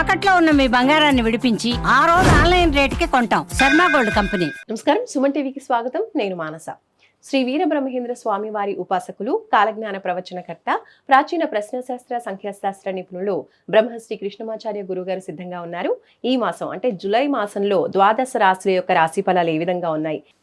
తాకట్లో ఉన్న మీ బంగారాన్ని విడిపించి ఆ రోజు ఆన్లైన్ రేటుకి కొంటాం. Sharma gold company. నమస్కారం. సుమన్ టీవీకి స్వాగతం. నేను మానస. శ్రీ వీరబ్రహ్మేంద్ర స్వామి వారి ఉపాసకులు కాలజ్ఞాన ప్రవచనకర్త ప్రాచీన ప్రశ్నశాస్త్ర సంఖ్యాశాస్త్ర నిపుణులు బ్రహ్మశ్రీ కృష్ణమాచార్య గురుగారు సిద్ధంగా ఉన్నారు. ఈ మాసం అంటే జులై మాసంలో ద్వాదశ రాశుల యొక్క రాశి ఫలాలు ఏ విధంగా ఉన్నాయి?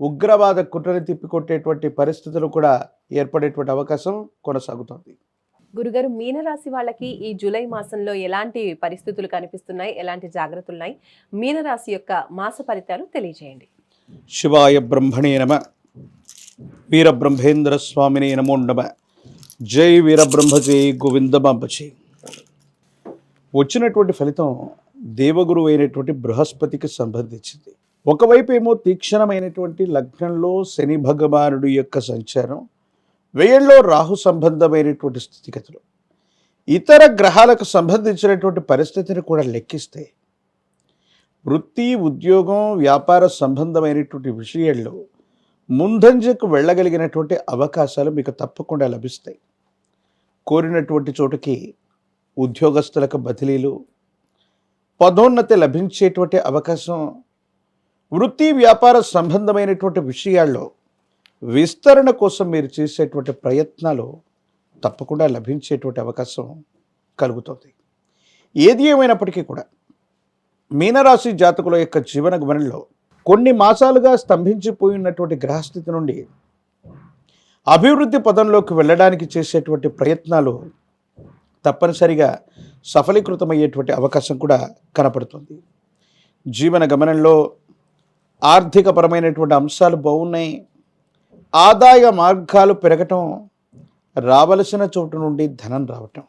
ఉగ్రవాద కుట్రని తిప్పికొట్టేటువంటి పరిస్థితులు కూడా ఏర్పడేటువంటి అవకాశం కొనసాగుతోంది. గురుగారు మీనరాశి వాళ్ళకి ఈ జూలై మాసంలో ఎలాంటి పరిస్థితులు కనిపిస్తున్నాయి? ఎలాంటి జాగ్రత్తలు ఉన్నాయి? మీనరాశి యొక్క మాస ఫలితాలు తెలియజేయండి. శివాయ బ్రహ్మణే నమ. వీరబ్రహ్మేంద్ర స్వామినే నమో నమ. జై వీరబ్రహ్మ జై వచ్చినటువంటి ఫలితం దేవగురు అయినటువంటి బృహస్పతికి సంబంధించింది. ఒకవైపు ఏమో తీక్షణమైనటువంటి లగ్నంలో శని భగవానుడు యొక్క సంచారం వ్యయంలో రాహు సంబంధమైనటువంటి స్థితిగతులు. ఇతర గ్రహాలకు సంబంధించినటువంటి పరిస్థితిని కూడా లెక్కిస్తే వృత్తి ఉద్యోగం వ్యాపార సంబంధమైనటువంటి విషయాల్లో ముందంజకు వెళ్ళగలిగినటువంటి అవకాశాలు మీకు తప్పకుండా లభిస్తాయి. కోరినటువంటి చోటుకి ఉద్యోగస్తులకు బదిలీలు పదోన్నతి లభించేటువంటి అవకాశం వృత్తి వ్యాపార సంబంధమైనటువంటి విషయాల్లో విస్తరణ కోసం మీరు చేసేటువంటి ప్రయత్నాలు తప్పకుండా లభించేటువంటి అవకాశం కలుగుతుంది. ఏది ఏమైనప్పటికీ కూడా మీనరాశి జాతకుల యొక్క జీవన గమనంలో కొన్ని మాసాలుగా స్తంభించిపోయినటువంటి గ్రహస్థితి నుండి అభివృద్ధి పదంలోకి వెళ్ళడానికి చేసేటువంటి ప్రయత్నాలు తప్పనిసరిగా సఫలీకృతమయ్యేటువంటి అవకాశం కూడా కనపడుతుంది. జీవన గమనంలో ఆర్థికపరమైనటువంటి అంశాలు బాగున్నాయి. ఆదాయ మార్గాలు పెరగటం రావలసిన చోటు నుండి ధనం రావటం.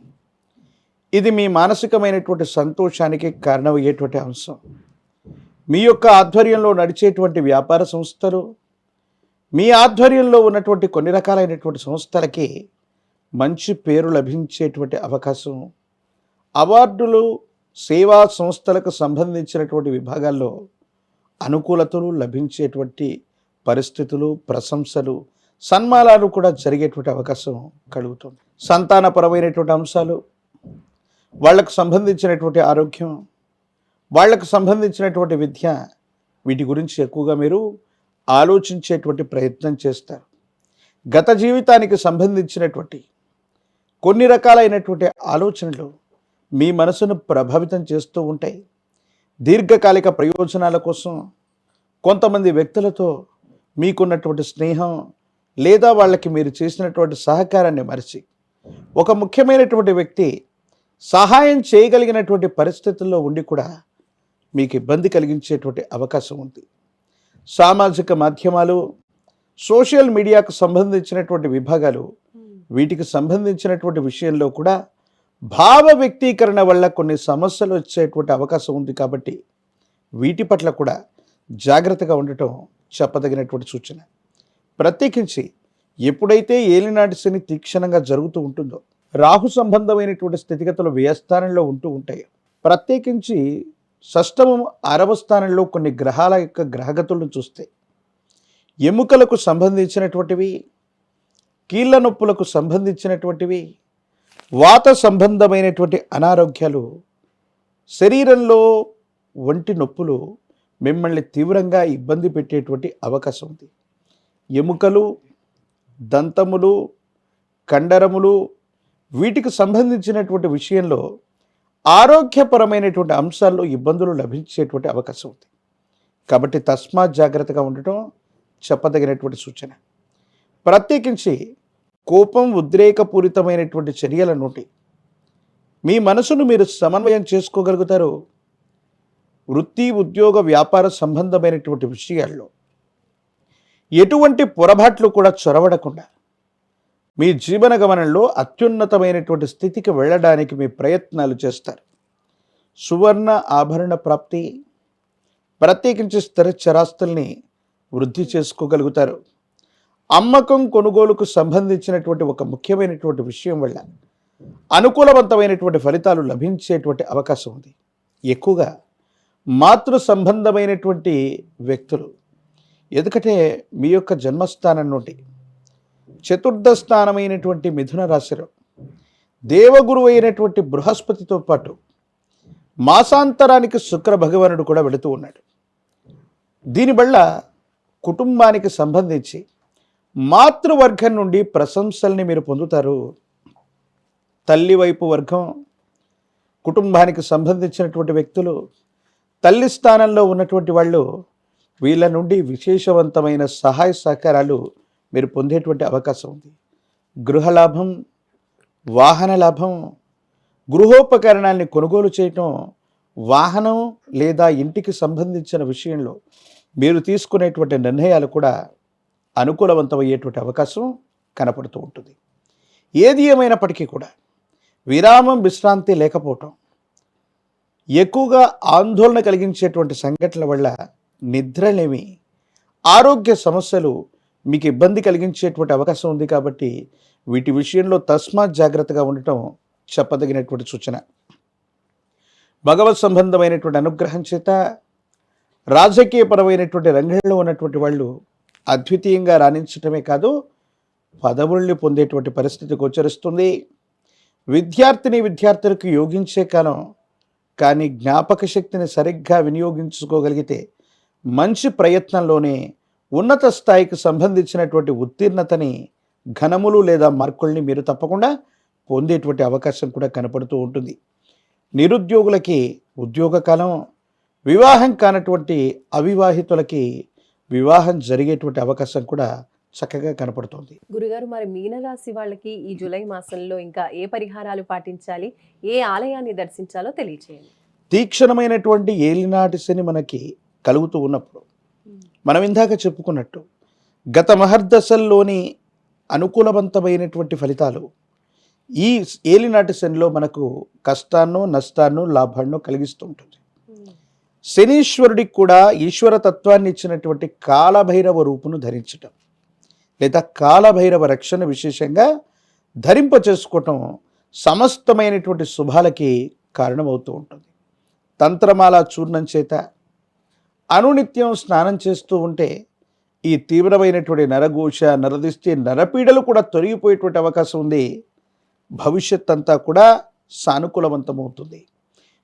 ఇది మీ మానసికమైనటువంటి సంతోషానికి కారణమయ్యేటువంటి అంశం. మీ యొక్క ఆధ్వర్యంలో నడిచేటువంటి వ్యాపార సంస్థలు మీ ఆధ్వర్యంలో ఉన్నటువంటి కొన్ని రకాలైనటువంటి సంస్థలకి మంచి పేరు లభించేటువంటి అవకాశం. అవార్డులు సేవా సంస్థలకు సంబంధించినటువంటి విభాగాల్లో అనుకూలతలు లభించేటువంటి పరిస్థితులు ప్రశంసలు సన్మానాలు కూడా జరిగేటువంటి అవకాశం కలుగుతుంది. సంతానపరమైనటువంటి అంశాలు వాళ్ళకు సంబంధించినటువంటి ఆరోగ్యం వాళ్ళకు సంబంధించినటువంటి విద్య వీటి గురించి ఎక్కువగా మీరు ఆలోచించేటువంటి ప్రయత్నం చేస్తారు. గత జీవితానికి సంబంధించినటువంటి కొన్ని రకాలైనటువంటి ఆలోచనలు మీ మనసును ప్రభావితం చేస్తూ ఉంటాయి. దీర్ఘకాలిక ప్రయోజనాల కోసం కొంతమంది వ్యక్తులతో మీకున్నటువంటి స్నేహం లేదా వాళ్ళకి మీరు చేసినటువంటి సహకారాన్ని మరిచి ఒక ముఖ్యమైనటువంటి వ్యక్తి సహాయం చేయగలిగినటువంటి పరిస్థితుల్లో ఉండి కూడా మీకు ఇబ్బంది కలిగించేటువంటి అవకాశం ఉంది. సామాజిక మాధ్యమాలు సోషల్ మీడియాకు సంబంధించినటువంటి విభాగాలు వీటికి సంబంధించినటువంటి విషయంలో కూడా భావ వ్యక్తీకరణ వల్ల కొన్ని సమస్యలు వచ్చేటువంటి అవకాశం ఉంది కాబట్టి వీటి పట్ల కూడా జాగ్రత్తగా ఉండటం చెప్పదగినటువంటి సూచన. ప్రత్యేకించి ఎప్పుడైతే ఏలినాటి శని తీక్షణంగా జరుగుతూ ఉంటుందో రాహు సంబంధమైనటువంటి స్థితిగతులు వ్యయస్థానంలో ఉంటూ ఉంటాయి. ప్రత్యేకించి షష్టమం అరవ స్థానంలో కొన్ని గ్రహాల యొక్క గ్రహగతులను చూస్తే ఎముకలకు సంబంధించినటువంటివి కీళ్ళ నొప్పులకు సంబంధించినటువంటివి వాత సంబంధమైనటువంటి అనారోగ్యాలు శరీరంలో ఒంటి నొప్పులు మిమ్మల్ని తీవ్రంగా ఇబ్బంది పెట్టేటువంటి అవకాశం ఉంది. ఎముకలు దంతములు కండరములు వీటికి సంబంధించినటువంటి విషయంలో ఆరోగ్యపరమైనటువంటి అంశాల్లో ఇబ్బందులు లభించేటువంటి అవకాశం ఉంది. కాబట్టి తస్మాత్ జాగ్రత్తగా ఉండటం చెప్పదగినటువంటి సూచన. ప్రత్యేకించి కోపం ఉద్రేకపూరితమైనటువంటి చర్యల నుండి మీ మనసును మీరు సమన్వయం చేసుకోగలుగుతారు. వృత్తి ఉద్యోగ వ్యాపార సంబంధమైనటువంటి విషయాల్లో ఎటువంటి పొరపాట్లు కూడా చొరవడకుండా మీ జీవన గమనంలో అత్యున్నతమైనటువంటి స్థితికి వెళ్ళడానికి మీ ప్రయత్నాలు చేస్తారు. సువర్ణ ఆభరణ ప్రాప్తి ప్రత్యేకించి స్థిర చరాస్తుల్ని వృద్ధి చేసుకోగలుగుతారు. అమ్మకం కొనుగోలుకు సంబంధించినటువంటి ఒక ముఖ్యమైనటువంటి విషయం వల్ల అనుకూలవంతమైనటువంటి ఫలితాలు లభించేటువంటి అవకాశం ఉంది. ఎక్కువగా మాతృ సంబంధమైనటువంటి వ్యక్తులు ఎందుకంటే మీ యొక్క జన్మస్థానం నుండి చతుర్థ స్థానమైనటువంటి మిథున రాశిలో దేవగురు అయినటువంటి బృహస్పతితో పాటు మాసాంతరానికి శుక్ర భగవానుడు కూడా వెళుతూ ఉన్నాడు. దీనివల్ల కుటుంబానికి సంబంధించి మాతృవర్గం నుండి ప్రశంసల్ని మీరు పొందుతారు. తల్లి వైపు వర్గం కుటుంబానికి సంబంధించినటువంటి వ్యక్తులు తల్లి స్థానంలో ఉన్నటువంటి వాళ్ళు వీళ్ళ నుండి విశేషవంతమైన సహాయ సహకారాలు మీరు పొందేటువంటి అవకాశం ఉంది. గృహలాభం వాహన లాభం గృహోపకరణాన్ని కొనుగోలు చేయటం వాహనం లేదా ఇంటికి సంబంధించిన విషయంలో మీరు తీసుకునేటువంటి నిర్ణయాలు కూడా అనుకూలవంతమయ్యేటువంటి అవకాశం కనపడుతూ ఉంటుంది. ఏది ఏమైనప్పటికీ కూడా విరామం విశ్రాంతి లేకపోవటం ఎక్కువగా ఆందోళన కలిగించేటువంటి సంఘటనల వల్ల నిద్రలేమి ఆరోగ్య సమస్యలు మీకు ఇబ్బంది కలిగించేటువంటి అవకాశం ఉంది కాబట్టి వీటి విషయంలో తస్మాత్ జాగ్రత్తగా ఉండటం చెప్పదగినటువంటి సూచన. భగవత్ సంబంధమైనటువంటి అనుగ్రహం చేత రాజకీయపరమైనటువంటి రంగంలో ఉన్నటువంటి వాళ్ళు అద్వితీయంగా రాణించటమే కాదు పదవుల్ని పొందేటువంటి పరిస్థితి గోచరిస్తుంది. విద్యార్థిని విద్యార్థులకు యోగించే కాలం కానీ జ్ఞాపక శక్తిని సరిగ్గా వినియోగించుకోగలిగితే మంచి ప్రయత్నంలోనే ఉన్నత స్థాయికి సంబంధించినటువంటి ఉత్తీర్ణతని ఘనములు లేదా మార్కుల్ని మీరు తప్పకుండా పొందేటువంటి అవకాశం కూడా కనపడుతూ ఉంటుంది. నిరుద్యోగులకి ఉద్యోగ కాలం వివాహం కానటువంటి అవివాహితులకి వివాహం జరిగేటువంటి అవకాశం కూడా చక్కగా కనపడుతుంది. గురుగారు మరి మీనరాశి వాళ్ళకి ఈ జూలై మాసంలో ఇంకా ఏ పరిహారాలు పాటించాలి? ఏ ఆలయాన్ని దర్శించాలో తెలియచేయండి. తీక్షణమైనటువంటి ఏలినాటి శని మనకి కలుగుతూ ఉన్నప్పుడు మనం ఇందాక చెప్పుకున్నట్టు గత మహర్దశల్లోని అనుకూలవంతమైనటువంటి ఫలితాలు ఈ ఏలినాటి శనిలో మనకు కష్టాన్నో నష్టాన్నో లాభాన్నో కలిగిస్తూ ఉంటుంది. శనీశ్వరుడికి కూడా ఈశ్వర తత్వాన్ని ఇచ్చినటువంటి కాలభైరవ రూపును ధరించటం లేదా కాలభైరవ రక్షణ విశేషంగా ధరింప చేసుకోవటం సమస్తమైనటువంటి శుభాలకి కారణమవుతూ ఉంటుంది. తంత్రమాల చూర్ణం చేత అనునిత్యం స్నానం చేస్తూ ఉంటే ఈ తీవ్రమైనటువంటి నరఘోష నరదిష్టి నరపీడలు కూడా తొలగిపోయేటువంటి అవకాశం ఉంది. భవిష్యత్ అంతా కూడా సానుకూలవంతమవుతుంది.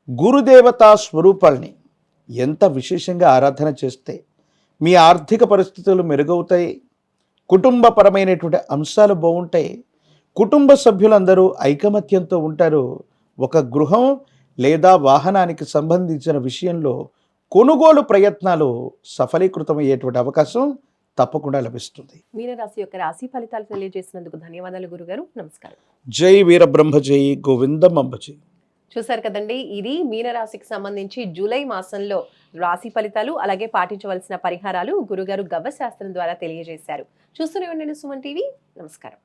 గురుదేవతా స్వరూపాల్ని ఎంత విశేషంగా ఆరాధన చేస్తే మీ ఆర్థిక పరిస్థితులు మెరుగవుతాయి కుటుంబపరమైనటువంటి అంశాలు బాగుంటాయి కుటుంబ సభ్యులందరూ ఐకమత్యంతో ఉంటారు. ఒక గృహం లేదా వాహనానికి సంబంధించిన విషయంలో కొనుగోలు ప్రయత్నాలు సఫలీకృతమయ్యేటువంటి అవకాశం తప్పకుండా లభిస్తుంది. మీనరాశి యొక్క రాశి ఫలితాలు తెలియజేసినందుకు ధన్యవాదాలు గురుగారు. నమస్కారం. జై వీరబ్రహ్మ జై గోవిందం అంబ జై. చూసారు కదండి ఇది మీనరాశికి సంబంధించి జూలై మాసంలో రాశి ఫలితాలు అలాగే పాటించవలసిన పరిహారాలు గురుగారు గవ్వ శాస్త్రం ద్వారా తెలియజేశారు. చూస్తూనే ఉండండి సుమన్ టీవీ. నమస్కారం.